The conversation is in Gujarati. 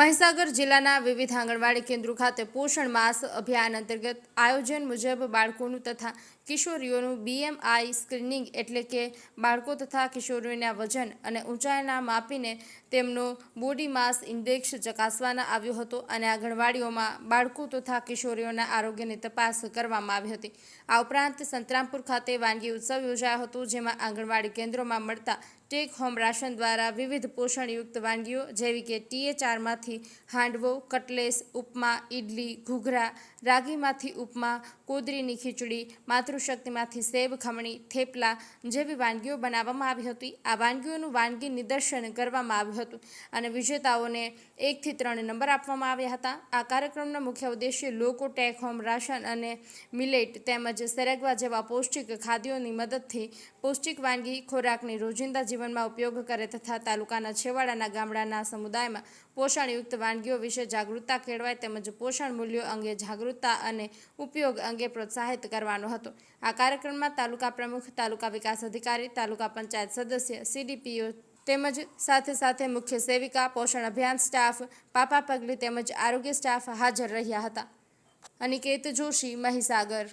મહીસાગર જિલ્લાના વિવિધ આંગણવાડી કેન્દ્રો ખાતે પોષણ માસ અભિયાન અંતર્ગત આયોજન મુજબ બાળકોનું તથા કિશોરીઓનું બીએમઆઈ સ્ક્રીનિંગ એટલે કે બાળકો તથા કિશોરીઓના વજન અને ઊંચાઈના માપીને તેમનો બોડી માસ ઇન્ડેક્સ ચકાસવામાં આવ્યો હતો અને આંગણવાડીઓમાં બાળકો તથા કિશોરીઓના આરોગ્યની તપાસ કરવામાં આવી હતી. આ ઉપરાંત સંતરામપુર ખાતે વાનગી ઉત્સવ યોજાયો હતો, જેમાં આંગણવાડી કેન્દ્રોમાં મળતા ટેક હોમ રાશન દ્વારા વિવિધ પોષણયુક્ત વાનગીઓ જેવી કે ટીએચઆરમાંથી હાંડવો, કટલેસ, ઉપમા ઇડલી ઘૂઘરા, રાગીમાંથી ઉપમા, કોદરીની ખીચડી, માતૃશક્તિમાંથી સેવ ખમણી, થેપલા જેવી વાનગીઓ બનાવવામાં આવી હતી. આ વાનગીઓનું વાનગી નિદર્શન કરવામાં આવ્યું હતું અને વિજેતાઓને એકથી ત્રણ નંબર આપવામાં આવ્યા હતા. આ કાર્યક્રમનો મુખ્ય ઉદ્દેશ્ય લોકો ટેક હોમ રાશન અને મિલેટ તેમજ સેરેગવા જેવા પૌષ્ટિક ખાદ્યોની મદદથી પૌષ્ટિક વાનગી ખોરાકની રોજિંદા જીવનમાં ઉપયોગ કરે તથા તાલુકાના છેવાડાના ગામડાના સમુદાયમાં પોષણયુક્ત વાનગીઓ વિશે જાગૃતતા કેળવાય તેમજ પોષણ મૂલ્યો અંગે જાગૃતતા અને ઉપયોગ અંગે પ્રોત્સાહિત કરવાનો હતો. આ કાર્યક્રમમાં તાલુકા પ્રમુખ, તાલુકા વિકાસ અધિકારી, તાલુકા પંચાયત સદસ્ય સીડીપીઓ તેમજ સાથે સાથે મુખ્ય સેવિકા, પોષણ અભિયાન સ્ટાફ, પાપા પગલી તેમજ આરોગ્ય સ્ટાફ હાજર રહ્યા હતા. અનિકેત જોશી, મહીસાગર.